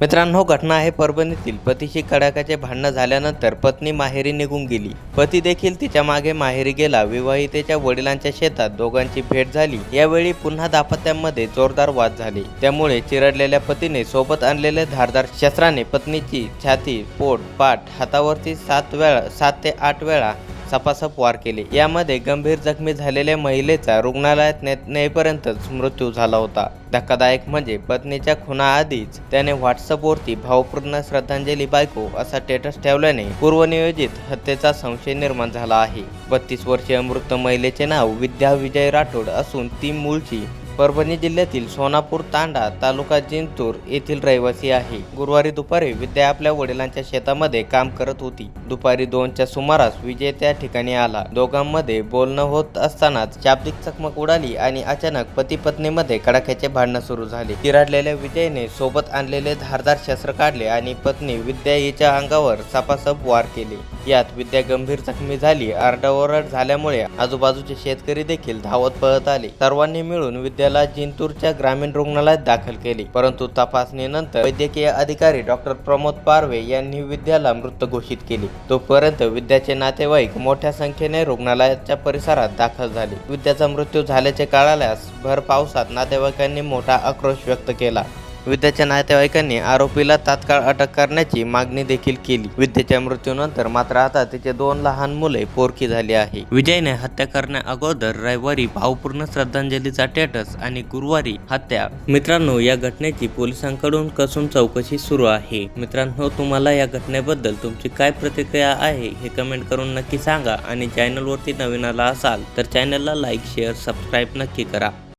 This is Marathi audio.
मित्रांनो हो घटना आहे परभणीतील. पतीशी कडाक्याचे भांडणं झाल्यानंतर पत्नी माहेरी निघून गेली. पती देखील तिच्यामागे माहेरी गेला. विवाहितेच्या वडिलांच्या शेतात दोघांची भेट झाली. यावेळी पुन्हा दाम्पत्यामध्ये जोरदार वाद झाले. त्यामुळे चिरडलेल्या पतीने सोबत आणलेले धारदार शस्त्राने पत्नीची छाती पोट पाठ हातावरती सात वेळा सात ते आठ वेळा सपासप वार केले. यामध्ये गंभीर जखमी झालेल्या महिलेचा रुग्णालयात नेपर्यंतच मृत्यू झाला होता. धक्कादायक म्हणजे पत्नीच्या खुनाआधीच त्याने व्हॉट्सअपवरती भावपूर्ण श्रद्धांजली बायको असा स्टेटस ठेवल्याने पूर्वनियोजित हत्येचा संशय निर्माण झाला आहे. बत्तीस वर्षीय मृत महिलेचे नाव विद्या विजय राठोड असून ती मूळची परभणी जिल्ह्यातील सोनापूर तांडा तालुका जिंतूर येथील रहिवासी आहे. गुरुवारी दुपारी विद्या आपल्या वडिलांच्या शेतामध्ये काम करत होती. दुपारी दोनच्या सुमारास विजय त्या ठिकाणी आला. दोघांमध्ये बोलणं होत असतानाच शाब्दिक चकमक उडाली आणि अचानक पती पत्नीमध्ये कडाक्याचे भांडणं सुरू झाले. चिराडलेल्या विजयने सोबत आणलेले धारदार शस्त्र काढले आणि पत्नी विद्या हिच्या अंगावर सपासप वार केले. यात विद्या गंभीर जखमी झाली आरडाओरड झाल्यामुळे आजूबाजूचे शेतकरी देखील धावत पळत आले. सर्वांनी मिळून त्याला जिंतूरच्या ग्रामीण रुग्णालयात दाखल केले. परंतु तपासणीनंतर वैद्यकीय अधिकारी डॉक्टर प्रमोद पारवे यांनी विद्याला मृत घोषित केले. तोपर्यंत विद्याचे नातेवाईक मोठ्या संख्येने रुग्णालयाच्या परिसरात दाखल झाले. विद्याचा मृत्यू झाल्याचे कळाल्यास भर पावसात नातेवाईकांनी मोठा आक्रोश व्यक्त केला. विद्याच्या नातेवाईकांनी आरोपीला तात्काळ अटक करण्याची मागणी देखील केली. विद्येच्या मृत्यूनंतर मात्र आता तिचे दोन लहान मुले पोरकी झाली आहे. विजयने हत्या करण्या अगोदर रविवारी भावपूर्ण श्रद्धांजलीचा स्टेटस आणि गुरुवारी हत्या. मित्रांनो या घटनेची पोलिसांकडून कसून चौकशी सुरू आहे. मित्रांनो तुम्हाला या घटनेबद्दल तुमची काय प्रतिक्रिया आहे हे कमेंट करून नक्की सांगा आणि चॅनलवरती नवीन आला असाल तर चॅनलला लाईक शेअर सबस्क्राईब नक्की करा.